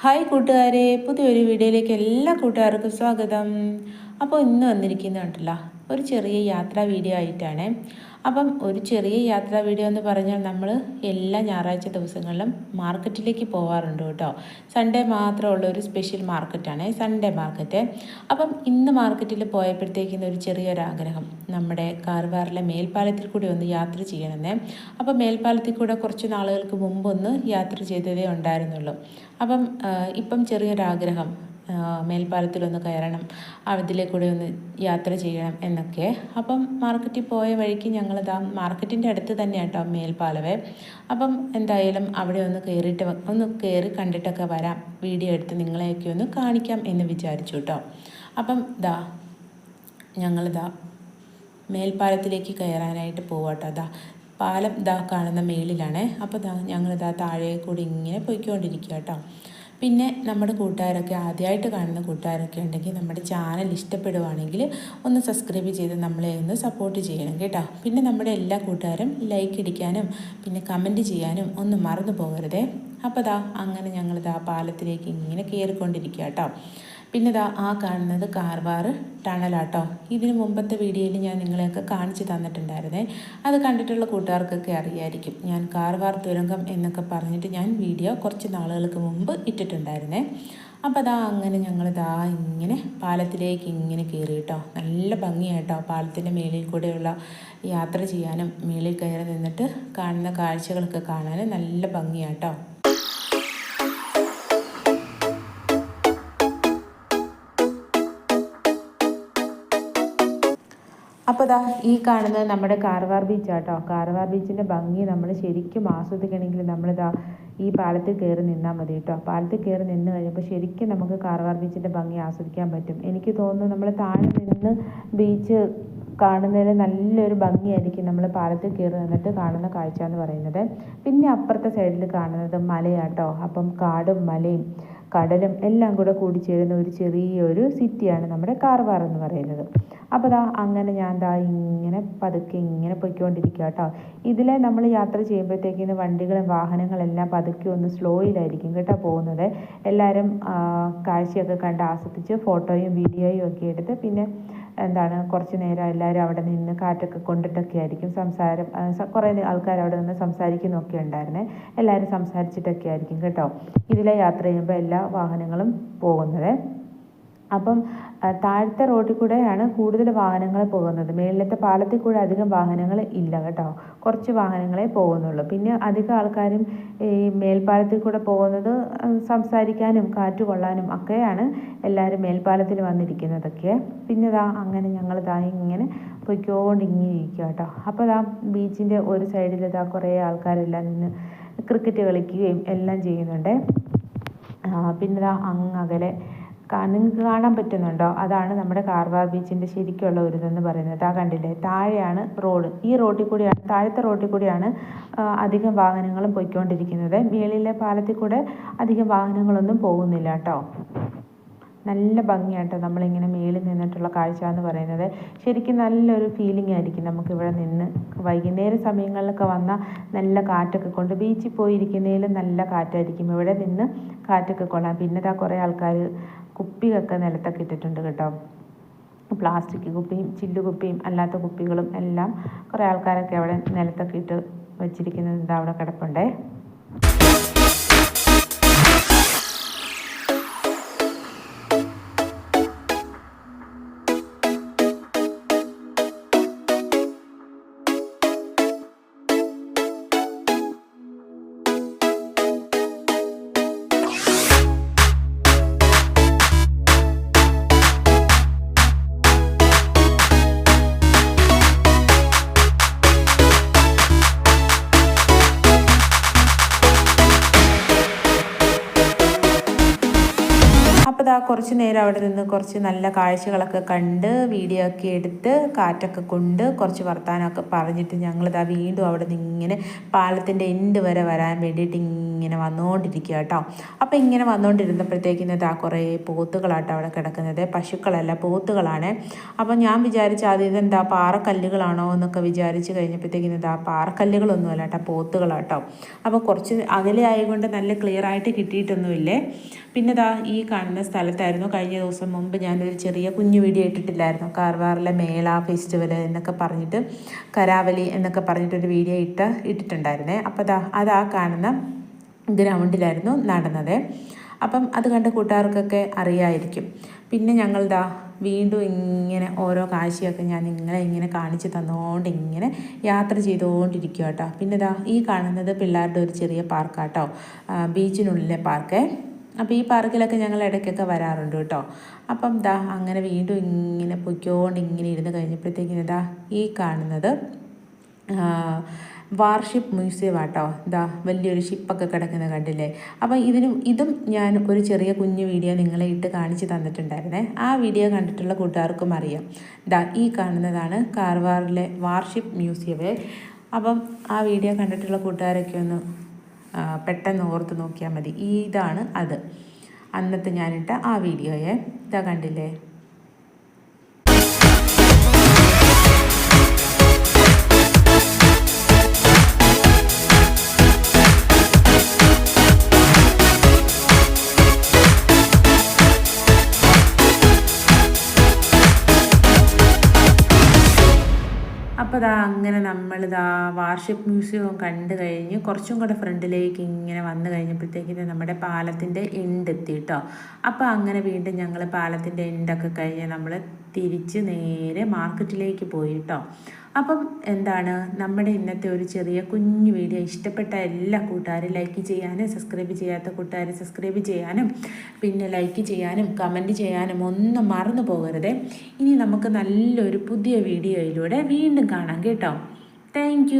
Hi കൂട്ടുകാരെ പുതിയൊരു വീഡിയോയിലേക്ക് എല്ലാ കൂട്ടുകാർക്കും സ്വാഗതം. അപ്പോൾ ഇന്ന് വന്നിരിക്കുന്നത് കണ്ടല്ലോ ഒരു ചെറിയ യാത്രാ വീഡിയോ ആയിട്ടാണ്. അപ്പം ഒരു ചെറിയ യാത്രാ വീഡിയോ എന്ന് പറഞ്ഞാൽ നമ്മൾ എല്ലാ ഞായറാഴ്ച ദിവസങ്ങളിലും മാർക്കറ്റിലേക്ക് പോകാറുണ്ട് കേട്ടോ. സൺഡേ മാത്രമുള്ള ഒരു സ്പെഷ്യൽ മാർക്കറ്റാണ് സൺഡേ മാർക്കറ്റ് അപ്പം ഇന്ന് മാർക്കറ്റിൽ പോയപ്പോഴത്തേക്കും ഒരു ചെറിയൊരാഗ്രഹം. നമ്മുടെ കാർവാറിലെ മേൽപ്പാലത്തിൽ കൂടി ഒന്ന് യാത്ര ചെയ്യണമെന്നേ. അപ്പം മേൽപ്പാലത്തിൽ കൂടെ കുറച്ച് നാളുകൾക്ക് മുമ്പൊന്ന് യാത്ര ചെയ്തതേ ഉണ്ടായിരുന്നുള്ളൂ. അപ്പം ഇപ്പം ചെറിയൊരാഗ്രഹം. മേൽപ്പാലത്തിലൊന്ന് കയറണം അതിലെ കൂടെ ഒന്ന് യാത്ര ചെയ്യണം എന്നൊക്കെ. അപ്പം മാർക്കറ്റിൽ പോയ വഴിക്ക് ഞങ്ങളിതാ മാർക്കറ്റിന്റെ അടുത്ത് തന്നെ കേട്ടോ മേൽപ്പാലവേ. അപ്പം എന്തായാലും അവിടെ ഒന്ന് കയറിയിട്ട് ഒന്ന് കയറി കണ്ടിട്ടൊക്കെ വരാം. വീഡിയോ എടുത്ത് നിങ്ങളെയൊക്കെ ഒന്ന് കാണിക്കാം എന്ന് വിചാരിച്ചു കേട്ടോ അപ്പം ദാ ഞങ്ങളിതാ മേൽപ്പാലത്തിലേക്ക് കയറാനായിട്ട് പോവാട്ടോ. അതാ പാലം ഇതാ കാണുന്ന മേളിലാണേ അപ്പോൾ ദാ ഞങ്ങളിതാ താഴെ കൂടി ഇങ്ങനെ പോയിക്കൊണ്ടിരിക്കുക കേട്ടോ പിന്നെ നമ്മുടെ കൂട്ടുകാരൊക്കെ ആദ്യമായിട്ട് കാണുന്ന കൂട്ടുകാരൊക്കെ ഉണ്ടെങ്കിൽ നമ്മുടെ ചാനൽ ഇഷ്ടപ്പെടുവാണെങ്കിൽ ഒന്ന് സബ്സ്ക്രൈബ് ചെയ്ത് നമ്മളെ ഒന്ന് സപ്പോർട്ട് ചെയ്യണം കേട്ടോ. പിന്നെ നമ്മുടെ എല്ലാ കൂട്ടുകാരും ലൈക്ക് ഇടിക്കാനും പിന്നെ കമന്റ് ചെയ്യാനും ഒന്നും മറന്നു പോകരുതേ. അപ്പോൾ ദാ അങ്ങനെ ഞങ്ങളിതാ പാലത്തിലേക്ക് ഇങ്ങനെ കയറിക്കൊണ്ടിരിക്കുക കേട്ടോ. പിന്നെ ഇതാ ആ കാണുന്നത് കാർവാർ ടണലാട്ടോ ഇതിന് മുമ്പത്തെ വീഡിയോയിൽ ഞാൻ നിങ്ങളെയൊക്കെ കാണിച്ചു തന്നിട്ടുണ്ടായിരുന്നേ. അത് കണ്ടിട്ടുള്ള കൂട്ടുകാർക്കൊക്കെ അറിയായിരിക്കും. ഞാൻ കാർവാർ തുരങ്കം എന്നൊക്കെ പറഞ്ഞിട്ട് ഞാൻ വീഡിയോ കുറച്ച് നാളുകൾക്ക് മുമ്പ് ഇട്ടിട്ടുണ്ടായിരുന്നേ. അപ്പോൾ അതാ അങ്ങനെ ഞങ്ങൾ ഇതാ ഇങ്ങനെ പാലത്തിലേക്ക് ഇങ്ങനെ കയറി കേട്ടോ നല്ല ഭംഗിയായിട്ടോ പാലത്തിന്റെ മേളിൽ കൂടെയുള്ള യാത്ര ചെയ്യാനും മേളിൽ കയറി നിന്നിട്ട് കാണുന്ന കാഴ്ചകളൊക്കെ കാണാനും നല്ല ഭംഗിയാട്ടോ അപ്പോൾ ദാ ഈ കാണുന്നത് നമ്മുടെ കാർവാർ ബീച്ചാട്ടോ കാർവാർ ബീച്ചിന്റെ ഭംഗി നമ്മൾ ശരിക്കും ആസ്വദിക്കണമെങ്കിൽ നമ്മളിതാ ഈ പാലത്തിൽ കയറി നിന്നാൽ മതി കേട്ടോ. പാലത്തിൽ കയറി നിന്ന് കഴിയുമ്പോൾ ശരിക്കും നമുക്ക് കാർവാർ ബീച്ചിന്റെ ഭംഗി ആസ്വദിക്കാൻ പറ്റും. എനിക്ക് തോന്നുന്നു നമ്മൾ താഴെ നിന്ന് ബീച്ച് കാണുന്നതിന് നല്ലൊരു ഭംഗിയായിരിക്കും നമ്മൾ പാലത്തിൽ കയറി നിന്നിട്ട് കാണുന്ന കാഴ്ച എന്ന് പറയുന്നത്. പിന്നെ അപ്പുറത്തെ സൈഡിൽ കാണുന്നത് മലയാട്ടോ. അപ്പം കാടും മലയും. കടലും എല്ലാം കൂടെ കൂടിച്ചേരുന്ന ഒരു ചെറിയൊരു സിറ്റിയാണ് നമ്മുടെ കാർവാർ എന്ന് പറയുന്നത്. അപ്പോൾ ദാ അങ്ങനെ ഞാൻ ദാ ഇങ്ങനെ പതുക്കെ ഇങ്ങനെ പൊയ്ക്കൊണ്ടിരിക്കുക കേട്ടോ. ഇതിലെ നമ്മൾ യാത്ര ചെയ്യുമ്പോഴത്തേക്കിന് വണ്ടികളും വാഹനങ്ങളെല്ലാം പതുക്കെ ഒന്ന് സ്ലോയിലായിരിക്കും കേട്ടോ പോകുന്നത്. എല്ലാവരും കാഴ്ചയൊക്കെ കണ്ട് ആസ്വദിച്ച് ഫോട്ടോയും വീഡിയോയും ഒക്കെ എടുത്ത് പിന്നെ എന്താണ് കുറച്ച് നേരം എല്ലാവരും അവിടെ നിന്ന് കാറ്റൊക്കെ കൊണ്ടിട്ടൊക്കെ ആയിരിക്കും സംസാരം കുറേ ആൾക്കാർ അവിടെ നിന്ന് സംസാരിക്കുന്നൊക്കെ ഉണ്ടായിരുന്നേ. എല്ലാവരും സംസാരിച്ചിട്ടൊക്കെ ആയിരിക്കും കേട്ടോ. ഇതിലെ യാത്ര ചെയ്യുമ്പോൾ എല്ലാ വാഹനങ്ങളും പോകുന്നത്. അപ്പം താഴത്തെ റോഡിൽ കൂടെയാണ് കൂടുതൽ വാഹനങ്ങൾ പോകുന്നത്. മേളിലത്തെ പാലത്തിൽ കൂടെ അധികം വാഹനങ്ങൾ ഇല്ല കേട്ടോ. കുറച്ച് വാഹനങ്ങളെ പോകുന്നുള്ളൂ. പിന്നെ അധികം ആൾക്കാരും ഈ മേൽപ്പാലത്തിൽ കൂടെ പോകുന്നത് സംസാരിക്കാനും കാറ്റ് കൊള്ളാനും ഒക്കെയാണ് എല്ലാവരും മേൽപ്പാലത്തിൽ വന്നിരിക്കുന്നതൊക്കെ. പിന്നെ ഇതാ അങ്ങനെ ഞങ്ങൾ ഇതാ ഇങ്ങനെ പൊയ്ക്കോണ്ട് ഇങ്ങനെ ഇരിക്കുക കേട്ടോ. അപ്പോൾ ഇതാ ബീച്ചിന്റെ ഒരു സൈഡിൽ ഇതാ കുറേ ആൾക്കാരെല്ലാം നിന്ന് ക്രിക്കറ്റ് കളിക്കുകയും എല്ലാം ചെയ്യുന്നുണ്ട്. പിന്നെ ഇതാ അങ്ങകലെ നിങ്ങൾക്ക് കാണാൻ പറ്റുന്നുണ്ടോ? അതാണ് നമ്മുടെ കാർവാർ ബീച്ചിന്റെ ശരിക്കുള്ള ഒരു ഇതെന്ന് പറയുന്നത്. ആ കണ്ടില്ലേ? താഴെയാണ് റോഡ്. ഈ റോഡിൽ കൂടിയാണ് താഴത്തെ റോഡിൽ കൂടിയാണ് അധികം വാഹനങ്ങളും പോയിക്കൊണ്ടിരിക്കുന്നത്. മേളിലെ പാലത്തിൽ കൂടെ അധികം വാഹനങ്ങളൊന്നും പോകുന്നില്ല കേട്ടോ. നല്ല ഭംഗിയാട്ടോ നമ്മളിങ്ങനെ മേളിൽ നിന്നിട്ടുള്ള കാഴ്ച എന്ന് പറയുന്നത്. ശരിക്കും നല്ലൊരു ഫീലിംഗ് ആയിരിക്കും നമുക്കിവിടെ നിന്ന് വൈകുന്നേര സമയങ്ങളിലൊക്കെ വന്ന നല്ല കാറ്റൊക്കെ കൊണ്ട് ബീച്ചിൽ പോയിരിക്കുന്നതിലും നല്ല കാറ്റായിരിക്കും. ഇവിടെ നിന്ന് കാറ്റൊക്കെ കൊള്ളാം. പിന്നെ ഇതാ കുറേ ആൾക്കാർ കുപ്പിയൊക്കെ നിലത്തൊക്കെ ഇട്ടിട്ടുണ്ട് കേട്ടോ. പ്ലാസ്റ്റിക് കുപ്പിയും ചില്ലു കുപ്പിയും അല്ലാത്ത കുപ്പികളും എല്ലാം കുറേ ആൾക്കാരൊക്കെ അവിടെ നിലത്തൊക്കെ ഇട്ട് വെച്ചിരിക്കുന്നത് അവിടെ കിടപ്പുണ്ടേ. കുറച്ച് നേരം അവിടെ നിന്ന് കുറച്ച് നല്ല കാഴ്ചകളൊക്കെ കണ്ട് വീഡിയോ ഒക്കെ എടുത്ത് കാറ്റൊക്കെ കൊണ്ട് കുറച്ച് വർത്തമാനമൊക്കെ പറഞ്ഞിട്ട് ഞങ്ങളിതാ വീണ്ടും അവിടെ നിന്ന് ഇങ്ങനെ പാലത്തിന്റെ എൻഡ് വരെ വരാൻ വേണ്ടിയിട്ട് ഇങ്ങനെ വന്നുകൊണ്ടിരിക്കുക കേട്ടോ. അപ്പോൾ ഇങ്ങനെ വന്നുകൊണ്ടിരുന്നപ്പോഴത്തേക്കിന് ഇതാ കുറേ പോത്തുകളാട്ടോ അവിടെ കിടക്കുന്നത്. പശുക്കളല്ല പോത്തുകളാണ്. അപ്പോൾ ഞാൻ വിചാരിച്ച അത് ഇതെന്താ പാറക്കല്ലുകളാണോ എന്നൊക്കെ വിചാരിച്ച് കഴിഞ്ഞപ്പോഴത്തേക്കിന് ഇതാ പാറക്കല്ലുകളൊന്നുമല്ല കേട്ടോ പോത്തുകളാട്ടോ. അപ്പോൾ കുറച്ച് അകലെ ആയതുകൊണ്ട് നല്ല ക്ലിയർ ആയിട്ട് കിട്ടിയിട്ടൊന്നുമില്ലേ? പിന്നെ ഇതാ ഈ കാണുന്ന സ്ഥലത്തായിരുന്നു കഴിഞ്ഞ ദിവസം മുമ്പ് ഞാനൊരു ചെറിയ കുഞ്ഞു വീഡിയോ ഇട്ടിട്ടില്ലായിരുന്നു. കാർവാറിലെ മേള ഫെസ്റ്റിവൽ എന്നൊക്കെ പറഞ്ഞിട്ട് കരാവലി എന്നൊക്കെ പറഞ്ഞിട്ടൊരു വീഡിയോ ഇട്ട് ഇട്ടിട്ടുണ്ടായിരുന്നേ. അപ്പോൾ അതാ അതാ കാണുന്ന ഗ്രൗണ്ടിലായിരുന്നു നടന്നത്. അപ്പം അത് കണ്ട് കൂട്ടുകാർക്കൊക്കെ അറിയായിരിക്കും. പിന്നെ ഞങ്ങളിതാ വീണ്ടും ഇങ്ങനെ ഓരോ കാഴ്ചയൊക്കെ ഞാൻ നിങ്ങളെ ഇങ്ങനെ കാണിച്ച് തന്നുകൊണ്ട് ഇങ്ങനെ യാത്ര ചെയ്തുകൊണ്ടിരിക്കുക കേട്ടോ പിന്നെ ഇതാ ഈ കാണുന്നത് പിള്ളേരുടെ ഒരു ചെറിയ പാർക്കാട്ടോ. ബീച്ചിനുള്ളിലെ പാർക്ക്. അപ്പോൾ ഈ പാർക്കിലൊക്കെ ഞങ്ങൾ ഇടയ്ക്കൊക്കെ വരാറുണ്ട് കേട്ടോ. അപ്പം ദാ അങ്ങനെ വീണ്ടും ഇങ്ങനെ പൊയ്ക്കോണ്ട് ഇങ്ങനെ ഇരുന്ന് കഴിഞ്ഞപ്പോഴത്തേക്കിന് ദാ ഈ കാണുന്നത് വാർഷിപ്പ് മ്യൂസിയം ആട്ടോ. ഇതാ വലിയൊരു ഷിപ്പൊക്കെ കിടക്കുന്ന കണ്ടില്ലേ? അപ്പോൾ ഇതിനും ഇതും ഞാൻ ഒരു ചെറിയ കുഞ്ഞു വീഡിയോ നിങ്ങളെ ഇട്ട് കാണിച്ച് തന്നിട്ടുണ്ടായിരുന്നേ. ആ വീഡിയോ കണ്ടിട്ടുള്ള കൂട്ടുകാർക്കും അറിയാം. ഇതാ ഈ കാണുന്നതാണ് കാർവാറിലെ വാർഷിപ്പ് മ്യൂസിയം അപ്പം ആ വീഡിയോ കണ്ടിട്ടുള്ള കൂട്ടുകാരൊക്കെ ഒന്ന് പെട്ടെന്ന് ഓർത്ത് നോക്കിയാൽ മതി. ഇതാണ് അത്. അന്നത്തെ ഞാനിട്ട ആ വീഡിയോയെ. ഇതാ കണ്ടില്ലേ? അപ്പോൾ ദാ അങ്ങനെ നമ്മളിതാ വാർഷിപ്പ് മ്യൂസിയം കണ്ടു കഴിഞ്ഞ്. കുറച്ചും കൂടെ ഫ്രണ്ടിലേക്ക് ഇങ്ങനെ വന്നു കഴിഞ്ഞപ്പോഴത്തേക്കിന് നമ്മുടെ പാലത്തിന്റെ എൻഡ് എത്തി കേട്ടോ അപ്പോൾ അങ്ങനെ വീണ്ടും ഞങ്ങൾ പാലത്തിന്റെ എൻഡൊക്കെ കഴിഞ്ഞ് നമ്മൾ തിരിച്ച് നേരെ മാർക്കറ്റിലേക്ക് പോയി കേട്ടോ അപ്പം എന്താണ്? നമ്മുടെ ഇന്നത്തെ ഒരു ചെറിയ കുഞ്ഞു വീഡിയോ. ഇഷ്ടപ്പെട്ട എല്ലാ കൂട്ടുകാരും ലൈക്ക് ചെയ്യാനും സബ്സ്ക്രൈബ് ചെയ്യാത്ത കൂട്ടുകാർ സബ്സ്ക്രൈബ് ചെയ്യാനും പിന്നെ ലൈക്ക് ചെയ്യാനും കമന്റ് ചെയ്യാനും ഒന്നും മറന്നു പോകരുത്. ഇനി നമുക്ക് നല്ലൊരു പുതിയ വീഡിയോയിലൂടെ വീണ്ടും കാണാം കേട്ടോ. താങ്ക്